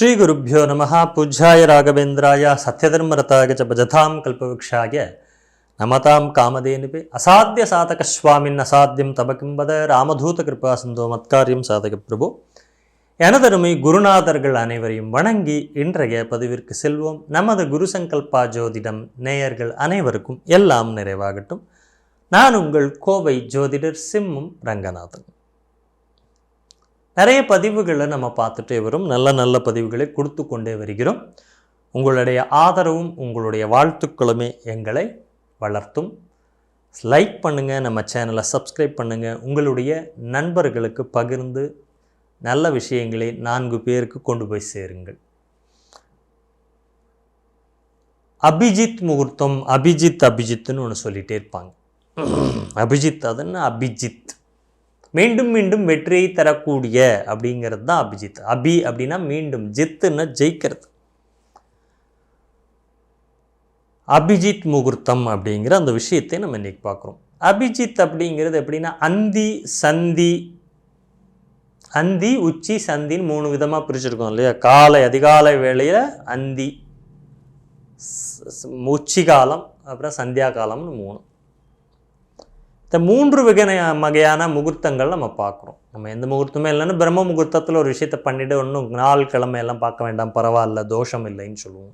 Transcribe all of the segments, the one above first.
ஸ்ரீகுருப்போ நம பூஜ்யாய ராகவேந்திராய சத்யதர்மரதாய ச பஜதாம் கல்பவக்ஷாய நமதாம் காமதேனுபி. அசாத்திய சாதக சுவாமின் அசாத்தியம் தப ராமதூத கிருபா சிந்தோ மத்காரியம் சாதக பிரபு. எனதருமை குருநாதர்கள் அனைவரையும் வணங்கி இன்றைய பதிவிற்கு செல்வோம். நமது குரு சங்கல்பா ஜோதிடம் நேயர்கள் அனைவருக்கும் எல்லாம் நிறைவாகட்டும். நான் உங்கள் கோவை ஜோதிடர் சிம்மும் ரங்கநாதன். நிறைய பதிவுகளை நம்ம பார்த்துட்டே வரும். நல்ல நல்ல பதிவுகளை கொடுத்து கொண்டே வருகிறோம். உங்களுடைய ஆதரவும் உங்களுடைய வாழ்த்துக்களுமே எங்களை வளர்த்தும். லைக் பண்ணுங்கள் நம்ம சேனலை சப்ஸ்கிரைப் பண்ணுங்கள் உங்களுடைய நண்பர்களுக்கு பகிர்ந்து நல்ல விஷயங்களை நான்கு பேருக்கு கொண்டு போய் சேருங்கள். அபிஜித் முகூர்த்தம் அபிஜித் அபிஜித்னு ஒன்று சொல்லிகிட்டே இருப்பாங்க. அபிஜித் அதுன்னு அபிஜித். மீண்டும் மீண்டும் வெற்றியை தரக்கூடிய அப்படிங்கிறது தான் அபிஜித். அபி அப்படின்னா மீண்டும் ஜித்துன்னா ஜெயிக்கிறது. அபிஜித் முகூர்த்தம் அப்படிங்கிற அந்த விஷயத்தை நம்ம இன்னைக்கு பார்க்குறோம். அபிஜித் அப்படிங்கிறது எப்படின்னா அந்தி சந்தி அந்தி உச்சி சந்தின்னு மூணு விதமாக பிரிச்சிருக்கோம் இல்லையா? காலை அதிகாலை வேளையில் அந்தி உச்சி காலம் அப்புறம் சந்தியா காலம்னு மூணு. இந்த மூன்று வகையான வகையான முகூர்த்தங்கள் நம்ம பார்க்குறோம். நம்ம எந்த முகூர்த்தமே இல்லைன்னா பிரம்ம முகூர்த்தத்தில் ஒரு விஷயத்தை பண்ணிவிட்டு ஒன்றும் நாள் கிழமையெல்லாம் பார்க்க வேண்டாம் பரவாயில்ல தோஷம் இல்லைன்னு சொல்லுவோம்.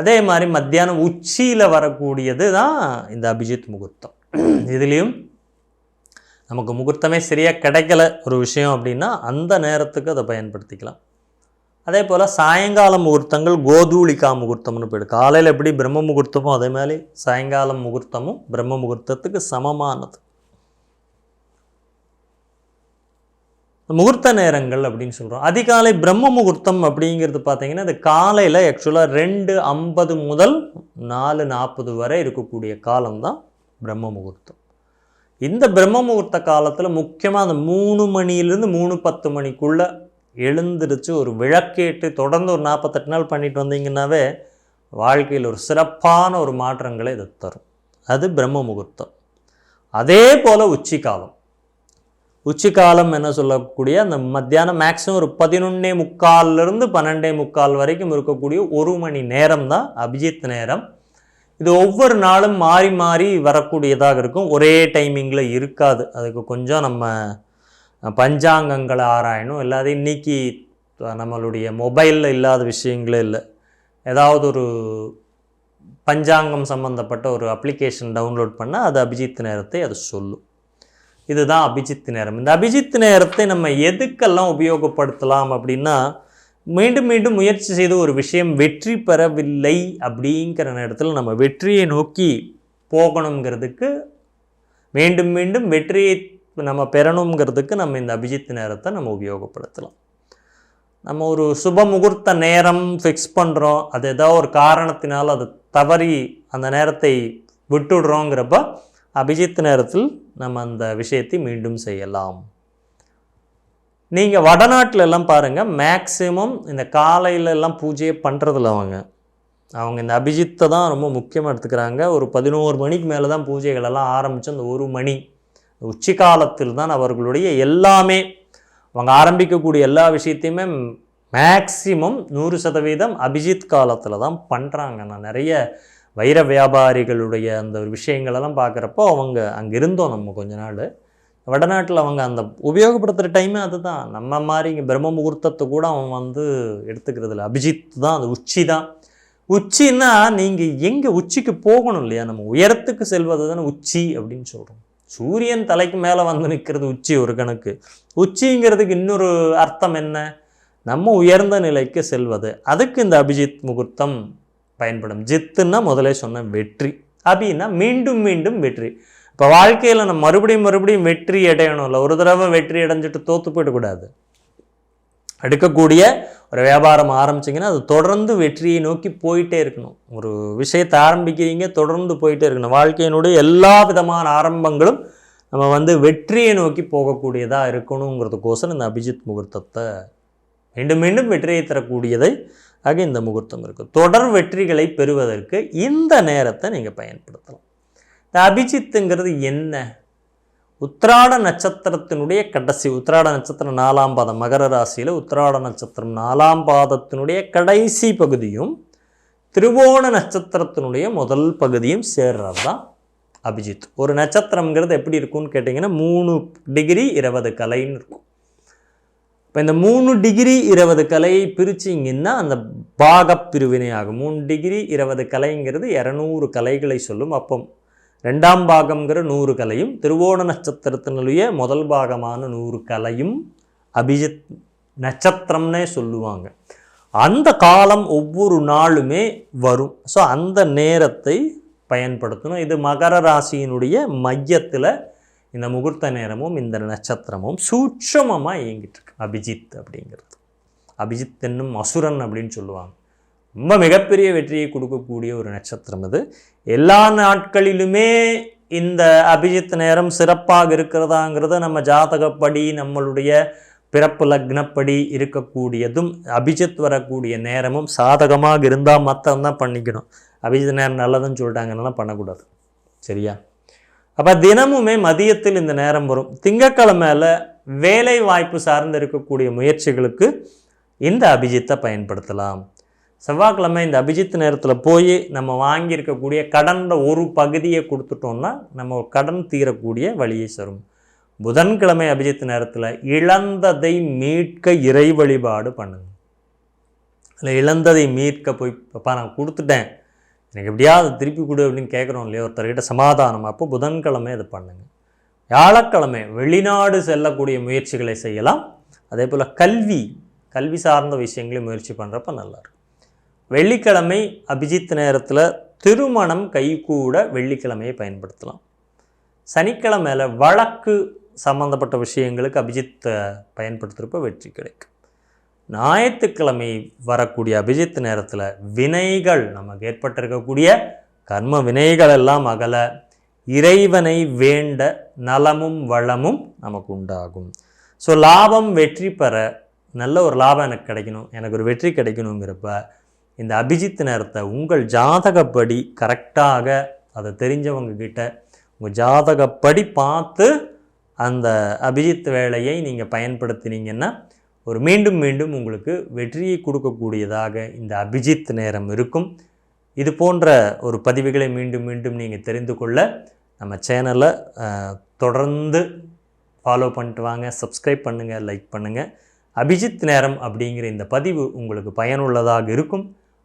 அதே மாதிரி மத்தியானம் உச்சியில் வரக்கூடியது தான் இந்த அபிஜித் முகூர்த்தம். இதுலேயும் நமக்கு முகூர்த்தமே சரியாக கிடைக்கல ஒரு விஷயம் அப்படின்னா அந்த நேரத்துக்கு அதை பயன்படுத்திக்கலாம். அதே போல் சாயங்கால முகூர்த்தங்கள் கோதூளிகா முகூர்த்தம்னு போயிடும் காலையில் எப்படி பிரம்ம முகூர்த்தமோ அதே மாதிரி சாயங்காலம் முகூர்த்தமும் பிரம்ம முகூர்த்தத்துக்கு சமமானது. முகூர்த்த நேரங்கள் அப்படின்னு சொல்கிறோம் அதிகாலை பிரம்ம முகூர்த்தம் அப்படிங்கிறது பார்த்தீங்கன்னா இது காலையில் ஆக்சுவலாக ரெண்டு ஐம்பது முதல் நாலு நாற்பது வரை இருக்கக்கூடிய காலம்தான் பிரம்ம முகூர்த்தம். இந்த பிரம்ம முகூர்த்த காலத்தில் முக்கியமாக அந்த மூணு மணிலேருந்து மூணு பத்து மணிக்குள்ளே எழுந்திருச்சு ஒரு விளக்கேட்டு தொடர்ந்து ஒரு நாற்பத்தெட்டு நாள் பண்ணிட்டு வந்தீங்கன்னாவே வாழ்க்கையில் ஒரு சிறப்பான ஒரு மாற்றங்களை இது தரும். அது பிரம்ம முகூர்த்தம். அதே போல் உச்சிக்காலம் உச்சிக்காலம் என்ன சொல்லக்கூடிய அந்த மத்தியானம் மேக்ஸிமம் ஒரு பதினொன்னே முக்கால்லேருந்து பன்னெண்டே முக்கால் வரைக்கும் இருக்கக்கூடிய ஒரு மணி நேரம் தான் அபிஜித் நேரம். இது ஒவ்வொரு நாளும் மாறி மாறி வரக்கூடியதாக இருக்கும். ஒரே டைமிங்கில் இருக்காது. அதுக்கு கொஞ்சம் நம்ம பஞ்சாங்கங்களை ஆராயணும் இல்லாத இன்னைக்கு நம்மளுடைய மொபைலில் இல்லாத விஷயங்களே இல்லை. ஏதாவது ஒரு பஞ்சாங்கம் சம்மந்தப்பட்ட ஒரு அப்ளிகேஷன் டவுன்லோட் பண்ணால் அது அபிஜித் நேரத்தை அது சொல்லும். இதுதான் அபிஜித் நேரம். இந்த அபிஜித் நேரத்தை நம்ம எதுக்கெல்லாம் உபயோகப்படுத்தலாம் அப்படின்னா மீண்டும் மீண்டும் முயற்சி செய்து ஒரு விஷயம் வெற்றி பெறவில்லை அப்படிங்கிற நேரத்தில் நம்ம வெற்றியை நோக்கி போகணுங்கிறதுக்கு மீண்டும் மீண்டும் வெற்றியை நம்ம பெறணுங்கிறதுக்கு நம்ம இந்த அபிஜித் நேரத்தை நம்ம உபயோகப்படுத்தலாம். நம்ம ஒரு சுப முகூர்த்த நேரம் ஃபிக்ஸ் பண்ணுறோம் அது ஏதோ ஒரு காரணத்தினால் அது தவறி அந்த நேரத்தை விட்டுடுறோங்கிறப்ப அபிஜித் நேரத்தில் நம்ம அந்த விஷயத்தை மீண்டும் செய்யலாம். நீங்கள் வடநாட்டில் எல்லாம் பாருங்கள் மேக்ஸிமம் இந்த காலையில எல்லாம் பூஜையே பண்ணுறதில்ல அவங்க. அவங்க இந்த அபிஜித்தை தான் ரொம்ப முக்கியமாக எடுத்துக்கிறாங்க. ஒரு பதினோரு மணிக்கு மேலே தான் பூஜைகள் எல்லாம் ஆரம்பித்து அந்த ஒரு மணி உச்சி காலத்தில் தான் அவர்களுடைய எல்லாமே அவங்க ஆரம்பிக்கக்கூடிய எல்லா விஷயத்தையுமே மேக்சிமம் நூறு சதவீதம் அபிஜித் காலத்தில் தான் பண்ணுறாங்க நான் நிறைய வைர வியாபாரிகளுடைய அந்த ஒரு விஷயங்களெல்லாம் பார்க்குறப்போ அவங்க அங்கே இருந்தோம் நம்ம கொஞ்ச நாள். வடநாட்டில் அவங்க அந்த உபயோகப்படுத்துகிற டைமே அதுதான். நம்ம மாதிரி இங்கே பிரம்ம முகூர்த்தத்தை கூட அவன் வந்து எடுத்துக்கிறது இல்லை அபிஜித் தான் அது உச்சி தான். உச்சின்னா நீங்கள் எங்கே உச்சிக்கு போகணும் இல்லையா? நம்ம உயரத்துக்கு செல்வது தானே உச்சி அப்படின்னு சொல்கிறோம் சூரியன் தலைக்கு மேலே வந்து நிற்கிறது உச்சி ஒரு கணக்கு. உச்சிங்கிறதுக்கு இன்னொரு அர்த்தம் என்ன? நம்ம உயர்ந்த நிலைக்கு செல்வது. அதுக்கு இந்த அபிஜித் முகூர்த்தம் பயன்படும். ஜித்துன்னா முதலே சொன்ன வெற்றி. அபின்னா மீண்டும் மீண்டும் வெற்றி. இப்போ வாழ்க்கையில் நம்ம மறுபடியும் மறுபடியும் வெற்றி அடையணும்ல. ஒரு தடவை வெற்றி அடைஞ்சிட்டு தோற்று போயிடக்கூடாது. எடுக்கக்கூடிய ஒரு வியாபாரம் ஆரம்பிச்சிங்கன்னா அது தொடர்ந்து வெற்றியை நோக்கி போயிட்டே இருக்கணும். ஒரு விஷயத்தை ஆரம்பிக்கிறீங்க தொடர்ந்து போயிட்டே இருக்கணும். வாழ்க்கையினுடைய எல்லா விதமான ஆரம்பங்களும் நம்ம வந்து வெற்றியை நோக்கி போகக்கூடியதாக இருக்கணுங்கிறதுக்கோசரம் இந்த அபிஜித் முகூர்த்தத்தை மீண்டும் மீண்டும் வெற்றியை தரக்கூடியதை ஆக இந்த முகூர்த்தம் இருக்குது தொடர் வெற்றிகளை பெறுவதற்கு இந்த நேரத்தை நீங்கள் பயன்படுத்தலாம். இந்த அபிஜித்துங்கிறது என்ன? உத்திராட நட்சத்திரத்தினுடைய கடைசி உத்திராட நட்சத்திரம் நாலாம் பாதம் மகர ராசியில் உத்திராட நட்சத்திரம் நாலாம் பாதத்தினுடைய கடைசி பகுதியும் திருவோண நட்சத்திரத்தினுடைய முதல் பகுதியும் சேர்றது? தான் அபிஜித் ஒரு நட்சத்திரம்ங்கிறது எப்படி இருக்கும்னு கேட்டிங்கன்னா மூணு டிகிரி இருபது கலைன்னு இருக்கும். இப்போ இந்த மூணு டிகிரி இருபது கலையை பிரிச்சிங்கன்னா அந்த பாகப் பிரிவினை ஆகும் மூணு டிகிரி இருபது கலைங்கிறது இரநூறு கலைகளை சொல்லும் அப்போ ரெண்டாம் பாகம்ங்கிற நூறு கலையும் திருவோண நட்சத்திரத்தினுடைய முதல் பாகமான நூறு கலையும் அபிஜித் நட்சத்திரம்னே சொல்லுவாங்க. அந்த காலம் ஒவ்வொரு நாளுமே வரும். ஸோ அந்த நேரத்தை பயன்படுத்தணும். இது மகர ராசியினுடைய மையத்தில் இந்த முகூர்த்த நேரமும் இந்த நட்சத்திரமும் சூட்சமமாக இயங்கிட்டு இருக்கு. அபிஜித் அப்படிங்கிறது. அபிஜித் என்னும் அசுரன் அப்படின்னு சொல்லுவாங்க. ரொம்ப மிகப்பெரிய வெற்றியை கொடுக்கக்கூடிய ஒரு நட்சத்திரம் இது. எல்லா நாட்களிலுமே இந்த அபிஜித் நேரம் சிறப்பாக இருக்கிறதாங்கிறத நம்ம ஜாதகப்படி நம்மளுடைய பிறப்பு லக்னப்படி இருக்கக்கூடியதும் அபிஜித் வரக்கூடிய நேரமும் சாதகமாக இருந்தால் மற்றம்தான் பண்ணிக்கணும். அபிஜித் நேரம் நல்லதுன்னு சொல்லிட்டாங்கன்னா பண்ணக்கூடாது. சரியா? அப்போ தினமுமே மதியத்தில் இந்த நேரம் வரும். திங்கக்கிழமையில் வேலை வாய்ப்பு சார்ந்து இருக்கக்கூடிய முயற்சிகளுக்கு இந்த அபிஜித்தை பயன்படுத்தலாம். செவ்வாய்க்கிழமை இந்த அபிஜித் நேரத்தில் போய் நம்ம வாங்கியிருக்கக்கூடிய கடனில் ஒரு பகுதியை கொடுத்துட்டோம்னா நம்ம கடன் தீரக்கூடிய வழியை சரும் புதன்கிழமை அபிஜித் நேரத்தில் இழந்ததை மீட்க இறை வழிபாடு பண்ணுங்க. இல்லை இழந்ததை மீட்க போய் அப்பா நான் கொடுத்துட்டேன். எனக்கு எப்படியாவது திருப்பி கொடு அப்படின்னு கேட்குறோம் இல்லையா? ஒருத்தர்கிட்ட சமாதானம். அப்போ புதன்கிழமை அதை பண்ணுங்கள் வியாழக்கிழமை வெளிநாடு செல்லக்கூடிய முயற்சிகளை செய்யலாம். அதே போல் கல்வி கல்வி சார்ந்த விஷயங்களையும் முயற்சி பண்ணுறப்ப நல்லாயிருக்கும் வெள்ளிக்கிழமை அபிஜித் நேரத்தில் திருமணம் கைகூட வெள்ளிக்கிழமையை பயன்படுத்தலாம். சனிக்கிழமையில் வழக்கு சம்மந்தப்பட்ட விஷயங்களுக்கு அபிஜித் பயன்படுத்துகிறப்ப வெற்றி கிடைக்கும். ஞாயிற்றுக்கிழமை வரக்கூடிய அபிஜித் நேரத்தில் வினைகள் நமக்கு ஏற்பட்டிருக்கக்கூடிய கர்ம வினைகள் எல்லாம் அகல இறைவனை வேண்ட நலமும் வளமும் நமக்கு உண்டாகும். ஸோ லாபம் வெற்றி பெற நல்ல ஒரு லாபம் எனக்கு கிடைக்கணும் எனக்கு ஒரு வெற்றி கிடைக்கணுங்கிறப்ப இந்த அபிஜித் நேரத்தை உங்கள் ஜாதகப்படி கரெக்டாக அதை தெரிஞ்சவங்க கிட்ட உங்கள் ஜாதகப்படி பார்த்து அந்த அபிஜித் வேலையை நீங்கள் பயன்படுத்தினீங்கன்னா ஒரு மீண்டும் மீண்டும் உங்களுக்கு வெற்றியை கொடுக்கக்கூடியதாக இந்த அபிஜித் நேரம் இருக்கும். இது போன்ற ஒரு பதிவுகளை மீண்டும் மீண்டும் நீங்கள் தெரிந்து கொள்ள நம்ம சேனலை தொடர்ந்து ஃபாலோ பண்ணிட்டு வாங்க சப்ஸ்கிரைப் பண்ணுங்கள் லைக் பண்ணுங்கள் அபிஜித் நேரம் அப்படிங்கிற இந்த பதிவு உங்களுக்கு பயனுள்ளதாக இருக்கும்.